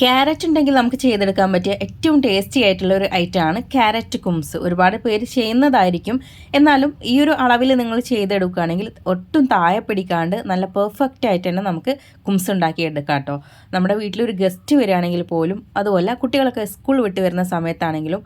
Carrot ഉണ്ടെങ്കിൽ നമുക്ക് ചെയ്തെടുക്കാൻ പറ്റിയ ഏറ്റവും ടേസ്റ്റി ആയിട്ടുള്ള ഒരു ഐറ്റം ആണ് ക്യാരറ്റ് കുംസ് ഒരുപാട് പേര് ചെയ്യുന്നതായിരിക്കും. എന്നാലും ഈ ഒരു അളവിൽ നിങ്ങൾ ചെയ്തെടുക്കുകയാണെങ്കിൽ ഒട്ടും താഴെ പിടിക്കാണ്ട് നല്ല പെർഫെക്റ്റ് ആയിട്ട് തന്നെ നമുക്ക് കുംസ് ഉണ്ടാക്കിയെടുക്കാം കേട്ടോ. നമ്മുടെ വീട്ടിലൊരു ഗസ്റ്റ് വരികയാണെങ്കിൽ പോലും അതുപോലെ കുട്ടികളൊക്കെ സ്കൂൾ വിട്ട് വരുന്ന സമയത്താണെങ്കിലും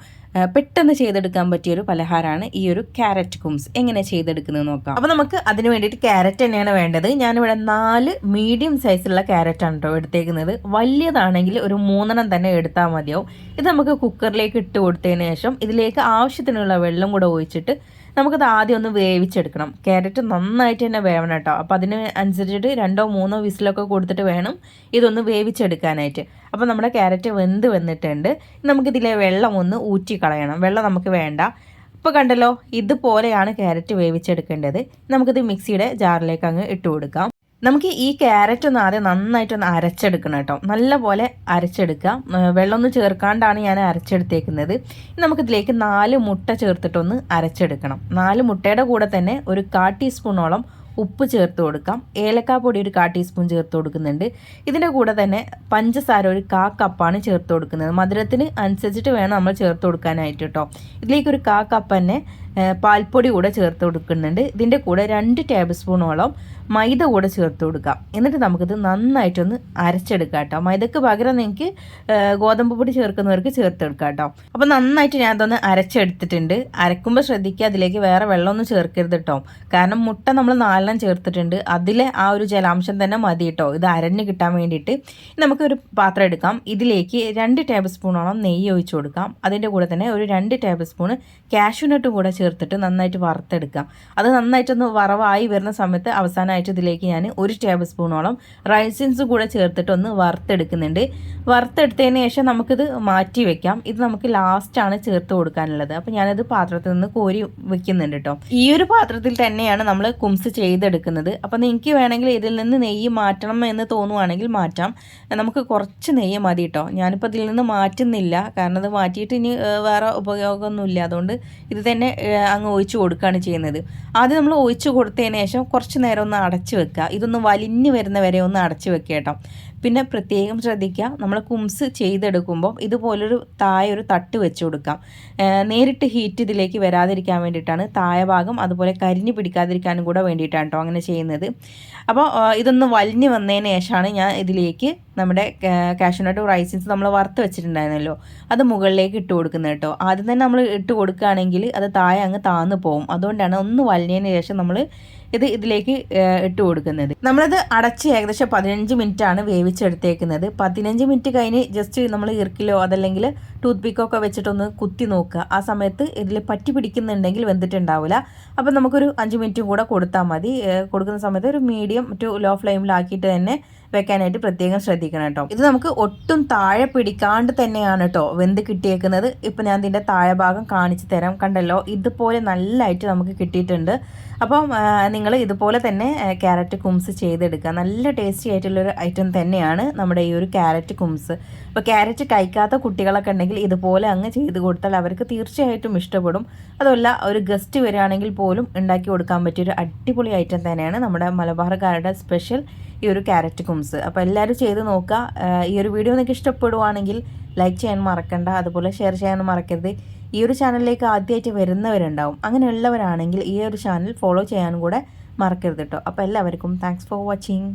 പെട്ടെന്ന് ചെയ്തെടുക്കാൻ പറ്റിയൊരു പലഹാരമാണ് ഈ ഒരു ക്യാരറ്റ് കുംസ്. എങ്ങനെ ചെയ്തെടുക്കുന്നത് നോക്കാം. അപ്പോൾ നമുക്ക് അതിന് വേണ്ടിയിട്ട് ക്യാരറ്റ് തന്നെയാണ് വേണ്ടത്. ഞാനിവിടെ നാല് മീഡിയം സൈസുള്ള ക്യാരറ്റാണ് കേട്ടോ എടുത്തേക്കുന്നത്. വലിയതാണെങ്കിൽ ഒരു മൂന്നെണ്ണം തന്നെ എടുത്താൽ മതിയാവും. ഇത് നമുക്ക് കുക്കറിലേക്ക് ഇട്ട് കൊടുത്തതിന് ശേഷം ഇതിലേക്ക് ആവശ്യത്തിനുള്ള വെള്ളം കൂടെ ഒഴിച്ചിട്ട് നമുക്കത് ആദ്യം ഒന്ന് വേവിച്ചെടുക്കണം. ക്യാരറ്റ് നന്നായിട്ട് തന്നെ വേവണം കേട്ടോ അപ്പോൾ അതിന് അനുസരിച്ചിട്ട് രണ്ടോ മൂന്നോ വിസിലൊക്കെ കൊടുത്തിട്ട് വേണം ഇതൊന്ന് വേവിച്ചെടുക്കാനായിട്ട്. അപ്പോൾ നമ്മുടെ ക്യാരറ്റ് വെന്ത് വന്നിട്ടുണ്ട്. നമുക്കിതിലെ വെള്ളം ഒന്ന് ഊറ്റി കളയണം വെള്ളം നമുക്ക് വേണ്ട. ഇപ്പോൾ കണ്ടല്ലോ ഇതുപോലെയാണ് ക്യാരറ്റ് വേവിച്ചെടുക്കേണ്ടത്. നമുക്കിത് മിക്സിയുടെ ജാറിലേക്ക് അങ്ങ് ഇട്ട് കൊടുക്കാം. നമുക്ക് ഈ ക്യാരറ്റ് ഒന്ന് ആദ്യം നന്നായിട്ടൊന്ന് അരച്ചെടുക്കണം കേട്ടോ. നല്ലപോലെ അരച്ചെടുക്കാം. വെള്ളമൊന്നും ചേർക്കാണ്ടാണ് ഞാൻ അരച്ചെടുത്തേക്കുന്നത്. നമുക്കിതിലേക്ക് നാല് മുട്ട ചേർത്തിട്ടൊന്ന് അരച്ചെടുക്കണം. നാല് മുട്ടയുടെ കൂടെ തന്നെ ഒരു കാ ടീസ്പൂണോളം ഉപ്പ് ചേർത്ത് കൊടുക്കാം. ഏലക്കാപ്പൊടി ഒരു കാ ടീസ്പൂൺ ചേർത്ത് കൊടുക്കുന്നുണ്ട്. ഇതിന്റെ കൂടെ തന്നെ പഞ്ചസാര ഒരു കാ കപ്പാണ് ചേർത്ത് കൊടുക്കുന്നത്. മധുരത്തിന് അനുസരിച്ചിട്ട് വേണം നമ്മൾ ചേർത്ത് കൊടുക്കാനായിട്ട് കേട്ടോ. ഇതിലേക്ക് ഒരു കാ കപ്പ് തന്നെ പാൽപ്പൊടി കൂടെ ചേർത്ത് കൊടുക്കുന്നുണ്ട്. ഇതിന്റെ കൂടെ രണ്ട് ടേബിൾ സ്പൂണോളം മൈദ കൂടെ ചേർത്ത് കൊടുക്കാം. എന്നിട്ട് നമുക്കിത് നന്നായിട്ടൊന്ന് അരച്ചെടുക്കാം കേട്ടോ. മൈദക്ക് പകരം നിങ്ങൾക്ക് ഗോതമ്പ് പൊടി ചേർക്കുന്നവർക്ക് ചേർത്തെടുക്കാം കേട്ടോ. അപ്പോൾ നന്നായിട്ട് ഞാൻ അതൊന്ന് അരച്ചെടുത്തിട്ടുണ്ട്. അരക്കുമ്പോൾ ശ്രദ്ധിക്കുക അതിലേക്ക് വേറെ വെള്ളമൊന്നും ചേർക്കരുത് കേട്ടോ. കാരണം മുട്ട നമ്മൾ നാലെണ്ണം ചേർത്തിട്ടുണ്ട്. അതിലെ ആ ഒരു ജലാംശം തന്നെ മതി കേട്ടോ. ഇത് അരഞ്ഞ് കിട്ടാൻ വേണ്ടിയിട്ട്. നമുക്കൊരു പാത്രം എടുക്കാം. ഇതിലേക്ക് രണ്ട് ടേബിൾ സ്പൂണോളം നെയ്യ് ഒഴിച്ചു കൊടുക്കാം. അതിന്റെ കൂടെ തന്നെ ഒരു രണ്ട് ടേബിൾ സ്പൂൺ കാഷ്യൂനട്ട് കൂടെ ചേർത്തിട്ട് നന്നായിട്ട് വറുത്തെടുക്കാം അത് നന്നായിട്ടൊന്ന് വറവായി വരുന്ന സമയത്ത് അവസാനമായിട്ട് ഇതിലേക്ക് ഞാൻ ഒരു ടേബിൾ സ്പൂണോളം റൈസിൻസ് കൂടെ ചേർത്തിട്ട് ഒന്ന് വറുത്തെടുക്കുന്നുണ്ട്. വറുത്തെടുത്തതിന് ശേഷം നമുക്കിത് മാറ്റി വെക്കാം. ഇത് നമുക്ക് ലാസ്റ്റാണ് ചേർത്ത് കൊടുക്കാനുള്ളത്. അപ്പോൾ ഞാനത് പാത്രത്തിൽ നിന്ന് കോരി വെക്കുന്നുണ്ട് കേട്ടോ ഈ ഒരു പാത്രത്തിൽ തന്നെയാണ് നമ്മൾ കുംസ് ചെയ്തെടുക്കുന്നത്. അപ്പോൾ നിങ്ങൾക്ക് വേണമെങ്കിൽ ഇതിൽ നിന്ന് നെയ്യ് മാറ്റണം എന്ന് തോന്നുവാണെങ്കിൽ മാറ്റാം. നമുക്ക് കുറച്ച് നെയ്യ് മതി കേട്ടോ ഞാനിപ്പോൾ ഇതിൽ നിന്ന് മാറ്റുന്നില്ല. കാരണം അത് മാറ്റിയിട്ട് ഇനി വേറെ ഉപയോഗമൊന്നുമില്ല. അതുകൊണ്ട് ഇത് തന്നെ അങ്ങ് ഒഴിച്ചു കൊടുക്കുകയാണ് ചെയ്യുന്നത്. ആദ്യം നമ്മൾ ഒഴിച്ചു കൊടുത്തതിന് ശേഷം കുറച്ച് നേരം ഒന്ന് അടച്ചു വെക്കുക. ഇതൊന്ന് വലിഞ്ഞു വരുന്ന വരെ ഒന്ന് അടച്ചു വെക്കുക കേട്ടോ. പിന്നെ പ്രത്യേകം ശ്രദ്ധിക്കുക. നമ്മൾ കുംസ് ചെയ്തെടുക്കുമ്പോൾ ഇതുപോലൊരു ഒരു തട്ട് വെച്ച് കൊടുക്കാം നേരിട്ട് ഹീറ്റ് ഇതിലേക്ക് വരാതിരിക്കാൻ വേണ്ടിയിട്ടാണ്. താഴെ ഭാഗം അതുപോലെ കരിഞ്ഞു പിടിക്കാതിരിക്കാനും കൂടെ വേണ്ടിയിട്ടാണ് കേട്ടോ അങ്ങനെ ചെയ്യുന്നത്. അപ്പോൾ ഇതൊന്ന് വലിഞ്ഞു വന്നതിന് ശേഷമാണ് ഞാൻ ഇതിലേക്ക് നമ്മുടെ കാഷ്യൂനട്ട് റൈസിൻസ് നമ്മൾ വറുത്ത് വെച്ചിട്ടുണ്ടായിരുന്നല്ലോ. അത് മുകളിലേക്ക് ഇട്ട് കൊടുക്കുന്നത് കേട്ടോ. ആദ്യം തന്നെ നമ്മൾ ഇട്ട് കൊടുക്കുകയാണെങ്കിൽ അത് താഴെ അങ്ങ് താന്ന് പോകും അതുകൊണ്ടാണ് ഒന്ന് വലിഞ്ഞതിന് ശേഷം നമ്മൾ ഇത് ഇതിലേക്ക് ഇട്ട് കൊടുക്കുന്നത്. നമ്മളത് അടച്ച് ഏകദേശം പതിനഞ്ച് ആണ് വേവിച്ചെടുത്തേക്കുന്നത്. പതിനഞ്ച് മിനിറ്റ് കഴിഞ്ഞ് ജസ്റ്റ് നമ്മൾ ഇറുക്കിലോ അതല്ലെങ്കിൽ ടൂത്ത് പിക്കോ ഒക്കെ വെച്ചിട്ടൊന്ന് കുത്തി നോക്കുക. ആ സമയത്ത് ഇതിൽ പറ്റി പിടിക്കുന്നുണ്ടെങ്കിൽ വെന്തിട്ടുണ്ടാവില്ല. അപ്പം നമുക്കൊരു അഞ്ച് മിനിറ്റും കൂടെ കൊടുത്താൽ മതി. കൊടുക്കുന്ന സമയത്ത് ഒരു മീഡിയം ടു ലോ ഫ്ലെയിമിലാക്കിയിട്ട് തന്നെ വെക്കാനായിട്ട് പ്രത്യേകം ശ്രദ്ധിക്കണം കേട്ടോ. ഇത് നമുക്ക് ഒട്ടും താഴെ പിടിക്കാണ്ട് തന്നെയാണ് കേട്ടോ വെന്ത് കിട്ടിയേക്കുന്നത്. ഇപ്പം ഞാൻ ഇതിന്റെ താഴെ ഭാഗം കാണിച്ചു തരാം. കണ്ടല്ലോ? ഇതുപോലെ നല്ലതായിട്ട് നമുക്ക് കിട്ടിയിട്ടുണ്ട്. അപ്പം നിങ്ങൾ ഇതുപോലെ തന്നെ ക്യാരറ്റ് കുംസ് ചെയ്തെടുക്കുക. നല്ല ടേസ്റ്റി ആയിട്ടുള്ളൊരു ഐറ്റം തന്നെയാണ് നമ്മുടെ ഈ ഒരു ക്യാരറ്റ് കുംസ്. അപ്പോൾ ക്യാരറ്റ് കഴിക്കാത്ത കുട്ടികളൊക്കെ ഉണ്ടെങ്കിൽ ഇതുപോലെ അങ്ങ് ചെയ്ത് കൊടുത്താൽ അവർക്ക് തീർച്ചയായിട്ടും ഇഷ്ടപ്പെടും. അതുമല്ല ഒരു ഗസ്റ്റ് വരികയാണെങ്കിൽ പോലും ഉണ്ടാക്കി കൊടുക്കാൻ പറ്റിയൊരു അടിപൊളി ഐറ്റം തന്നെയാണ് നമ്മുടെ മലബാർക്കാരുടെ സ്പെഷ്യൽ ഈ ഒരു ക്യാരറ്റ് കുംസ്. അപ്പോൾ എല്ലാവരും ചെയ്ത് നോക്കുക. ഈ ഒരു വീഡിയോ നിങ്ങൾക്ക് ഇഷ്ടപ്പെടുവാണെങ്കിൽ ലൈക്ക് ചെയ്യാൻ മറക്കണ്ട. അതുപോലെ ഷെയർ ചെയ്യാനും മറക്കരുത്. ഈ ഒരു ചാനലിലേക്ക് ആദ്യമായിട്ട് വരുന്നവരുണ്ടാവും. അങ്ങനെയുള്ളവരാണെങ്കിൽ ഈ ഒരു ചാനൽ ഫോളോ ചെയ്യാനും കൂടെ മറക്കരുത് കേട്ടോ അപ്പോൾ എല്ലാവർക്കും താങ്ക്സ് ഫോർ വാച്ചിങ്